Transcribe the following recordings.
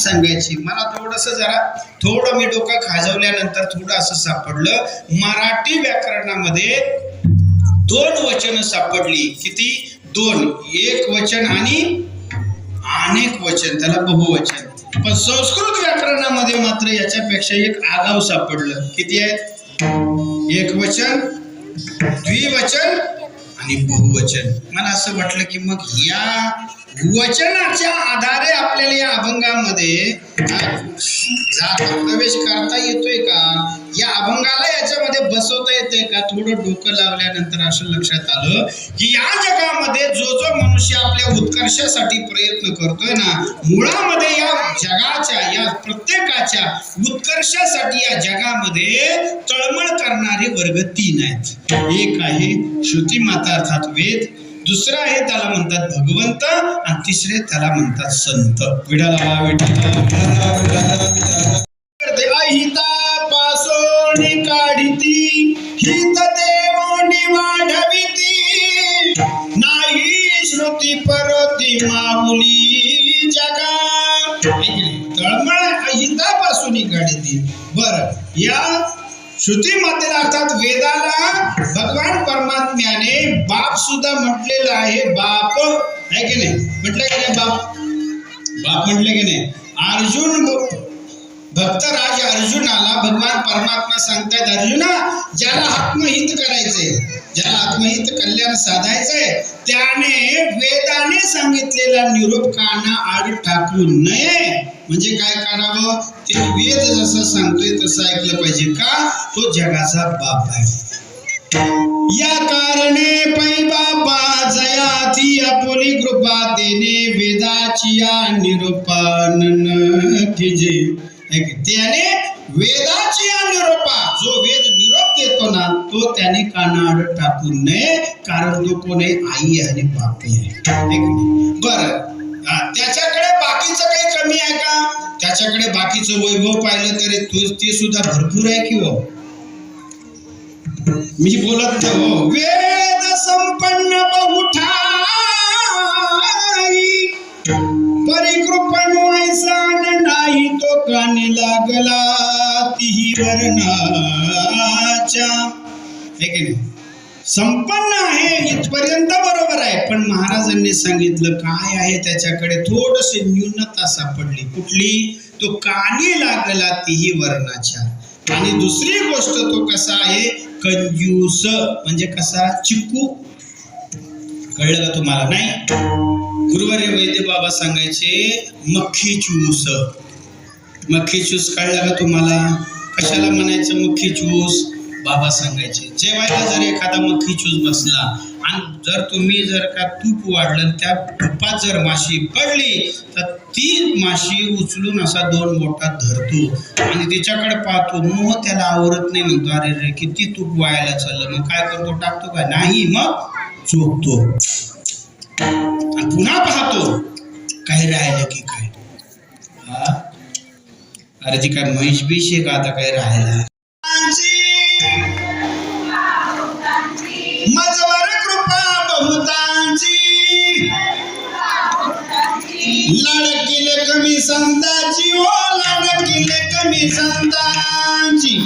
सांगायची. मला थोडस जरा थोडं मी डोकं खाजवल्यानंतर थोडं असं सापडलं. मराठी व्याकरणामध्ये दोन वचन सापडली. किती? दोन. एक वचन आणि अनेक वचन. त्याला बहुवचन. पण संस्कृत व्याकरणामध्ये मात्र याच्यापेक्षा एक आगाव सापडलं. किती आहे एक वचन द्विवचन आणि बहुवचन. मला असं वाटलं की मग या वचनाच्या आधारे आपल्याला या अभंगामध्ये प्रवेश करता येतोय का? या अभंगाला याच्यामध्ये त्याला थोडं डोकं लावल्यानंतर असं लक्षात आलं की या जगामध्ये जो जो मनुष्य आपल्या उत्कर्षासाठी प्रयत्न करतोय ना मुळामध्ये या जगाच्या या प्रत्येकाच्या उत्कर्षासाठी या जगामध्ये तळमळ करणारे वर्ग तीन आहेत. एक आहे श्रुती माता अर्थात वेद दुसरा आहे त्याला म्हणतात भगवंत आणि तिसरे त्याला म्हणतात संत. विडाला विडाला. हित देवोनी वाढविती. नाही श्रुती परती माऊली जगा. ऐकले? तळमळ अहितापासून काढिती बर या श्रुती मातेला अर्थात वेदाला भगवान परमात्म्याने बाप सुद्धा म्हटलेलं आहे बाप. आहे की नाही? म्हटलं की नाही बाप? बाप म्हटलं की नाही? अर्जुन भक्त राज अर्जुनाला भगवान परमात्मा सांगतायत अर्जुना ज्याला आत्महित करायचंय ज्याला आत्महित कल्याण साधायचंय त्याने वेदाने सांगितलेला निरोप काना आड टाकू नये. म्हणजे काय करावं ते वेद जसं सांगतोय तसं ऐकलं पाहिजे का? तो जगाचा बाप आहे. या कारणे पै बापा जयाती आपली कृपा देणे वेदाची या निरूपानन किजे त्याने वेदाची या निरोपा जो वेद निरोप देतो ना तो त्याने कानाड टाकू नये कारण तो कोणी आई आणि बापी आहे. बर. त्याच्याकडे बाकीचं काही कमी आहे का? त्याच्याकडे बाकीचं वैभव पाहिलं तरी तो- ते सुद्धा भरपूर आहे कि हो? मी बोलत नाही. हो वेद संपन्न बहुठाई परिकृपण वैसान नाही लागला तिही वर्णाच्या की नाही? संपन्न आहे इथपर्यंत बरोबर आहे. पण महाराजांनी सांगितलं काय आहे त्याच्याकडे? थोडस न्यूनता सापडली. कुठली? तो कानी लागला तीही वर्णाच्या आणि दुसरी गोष्ट तो कसा आहे? कंजूस. म्हणजे कसा? चिकू. कळलं का तुम्हाला? नाही? गुरुवारी वैद्य बाबा सांगायचे मक्खी चूस मक्खी चूस कळलं का तुम्हाला? कशाला म्हणायचं मक्खी चूस? बाबा सांगायचे जेवायला जर एखादा मक्खी चूस बसला आणि जर तुम्ही जर का तूप वाढलं त्या तुपात जर माशी पडली तर ती माशी उचलून असा दोन बोटात धरतो आणि तिच्याकडे पाहतो मग त्याला आवरत नाही. म्हणतो अरे रे किती तूप वायाला चाललं. मग काय करतो? टाकतो का? नाही मग चोपतो. आणि पुन्हा पाहतो काय राहिलं की हा अरे ती काय म्हैस बीस आहे का? आता काय राहायला? मजवर कृपा बहुतांची. लडकिले कमी संताची ओ लडकिले कमी संतांची.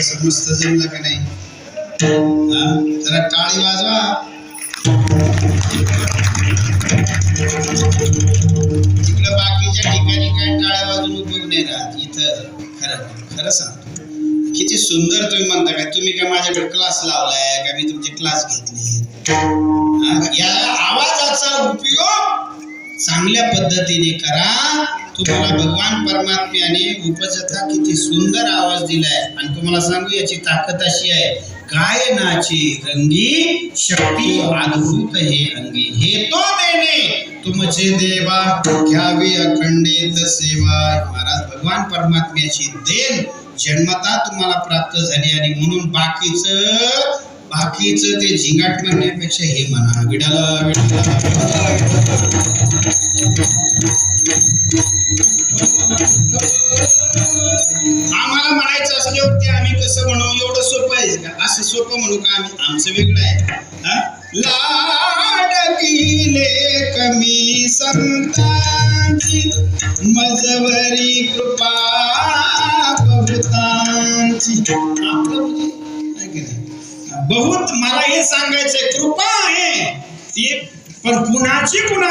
हे समजत जमलं का नाही? जरा टाळी वाजवा. तिकडं बाकीच्या ठिकाणी काय टाळ्या वाजून उपयोग नाही राहत. इथं खरं खरं सांगतो. किती सुंदर तुम्ही म्हणता काय तुम्ही काय माझ्याकडे क्लास लावलाय का मी तुमचे क्लास घेतले? या आवाजाचा उपयोग चांगल्या पद्धतीने करा. तुम्हाला भगवान परमात्म्याने उपजता किती सुंदर आवाज दिलाय. आणि तुम्हाला सांगू याची ताकद अशी आहे गायनाची रंगी शक्ती अद्भुत हे अंगी. हे तो देणे तुमचे देवा घ्यावी अखंडित सेवा. महाराज भगवान परमात्म्याची देण जन्मता तुम्हाला प्राप्त झाली आणि म्हणून बाकीच बाकीच ते झिंगाट म्हणण्यापेक्षा हे म्हणा. विडाला विडाला विडाला, विडाला. आम्हाला म्हणायचं असल्यावरती आम्ही कसं म्हणू? एवढं सोपं आहे का? असं सोपं म्हणू का आम्ही? आमचं वेगळं आहे. लाडकीले कमी संतांची मजवरी कृपा बहुतांची बहुत मला हे सांगायचंय कृपा आहे. ते पण कुणाची कुणा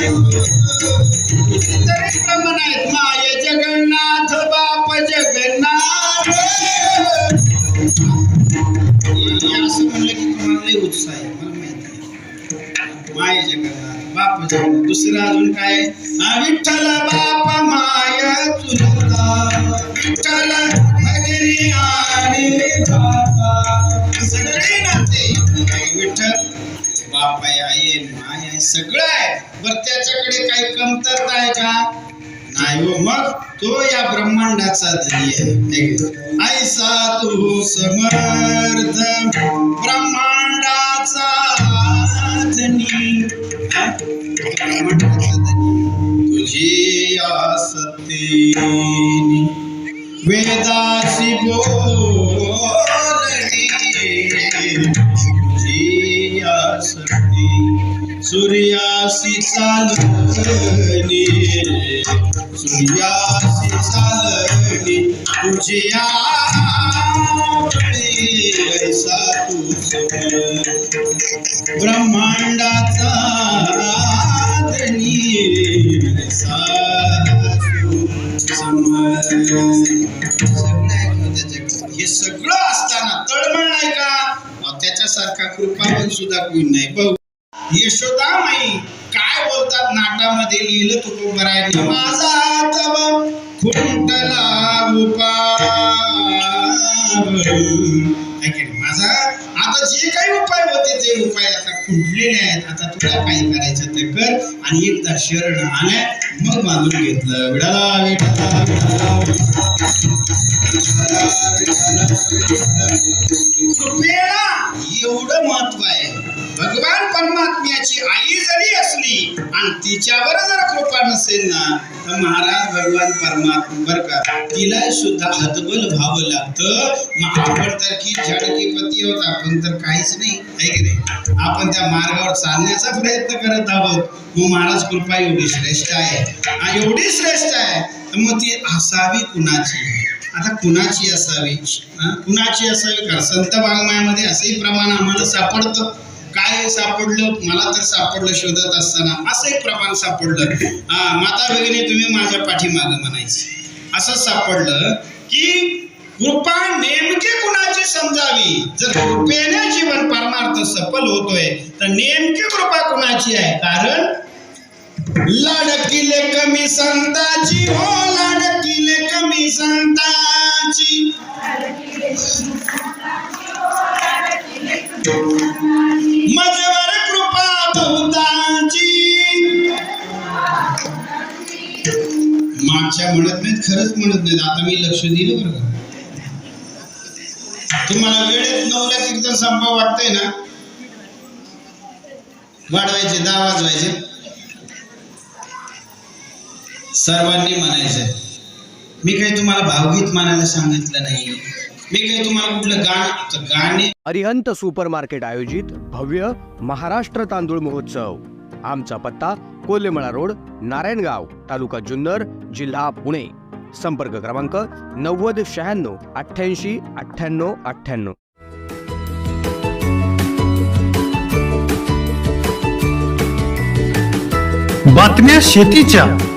तरी माय जगन्नाथ बाप जगन्नाथ असं म्हणलं की तुम्हाला उत्साह आहे मला माहिती माय जगन्नाथ बाप जगन्नाथ दुसरं अजून काय विठ्ठल बाप माय तुला विठ्ठल भगिनी आणि सगळे नाते विठ्ठल बाप आहे आई आहे माय आहे सगळं आहे. बर त्याच्याकडे काही कमतरता आहे का? नाही हो मग तो या ब्रह्मांडाचा धनी आहे. ऐसा तू समर्थ ब्रह्मांडाचा धनी. हा? ब्रह्मांडाचा धनी. तुझी आसती वेदासी बोलणी सूर्यासी चालणी सूर्यासी चालणी तुझी ऐसा तू ब्रह्मांडाचा त्याच्याकडे? हे सगळं असताना तळमळ नाही का अहो, त्याच्यासारखा पण सुद्धा कोणी नाही बघ यशोदा माई बोलतात नाटामध्ये लिहिलं तुकोबरायने माझा तव खुंटला उपाय. माझा आता जे काही उपाय होते ते उपाय आता खुंटलेले आहेत. आता तुला काही करायचं ते कर आणि एकदा शरण आल्या मग बांधून घेतलं. विडाला विडाला विडाला एवढं महत्त्व आहे. भगवान परमात्म्याची आई जरी असली आणि तिच्यावर जर कृपा नसेल ना तर महाराज भगवान परमात्मा बर का तिला सुद्धा हतबल व्हावं लागतं. मग आपण तर की जडकी पती आहोत आपण तर काहीच नाही आहे की नाही? आपण त्या मार्गावर चालण्याचा प्रयत्न करत आहोत. मग महाराज कृपा एवढी श्रेष्ठ आहे. एवढी श्रेष्ठ आहे. तर मग ती असावी कुणाची? आता कुणाची असावी? कुणाची असावी? का संत वाङ्मयामध्ये असंही प्रमाण आम्हाला सापडतं. काय सापडलं? मला तर सापडलं शोधत असताना असंही प्रमाण सापडलं. हा माता भगिनी तुम्ही माझ्या पाठीमागं म्हणायचं. असं सापडलं की कृपा नेमकी कुणाची समजावी? जर कृपेने जीवन परमार्थ सफल होतोय तर नेमकी कृपा कुणाची आहे? कारण लडकिले कमी संताची हो लडकिले कमी संताची. मजवर कृपा बहुतांची मागच्या म्हणत नाहीत खरंच म्हणत नाहीत. आता मी लक्ष दिलं बरं का? तुम्हाला वेळेत नवला कीर्तन संपा वाटतंय ना? वाढवायचे दहा वाजवायचे. सर्वांनी म्हणायचं मी काही तुम्हाला भावगीत म्हणायला सांगितलं नाही. मी काही तुम्हाला कुठलं गाणं तर गाणे. अरिहंत सुपरमार्केट आयोजित भव्य महाराष्ट्र तांदूळ महोत्सव. आमचा पत्ता कोल्हेमळा रोड नारायणगाव तालुका जुन्नर जिल्हा पुणे. संपर्क क्रमांक नव्वद शहाण्णव अठ्ठ्याऐंशी अठ्ठ्याण्णव अठ्ठ्याण्णव. बातम्या शेतीच्या.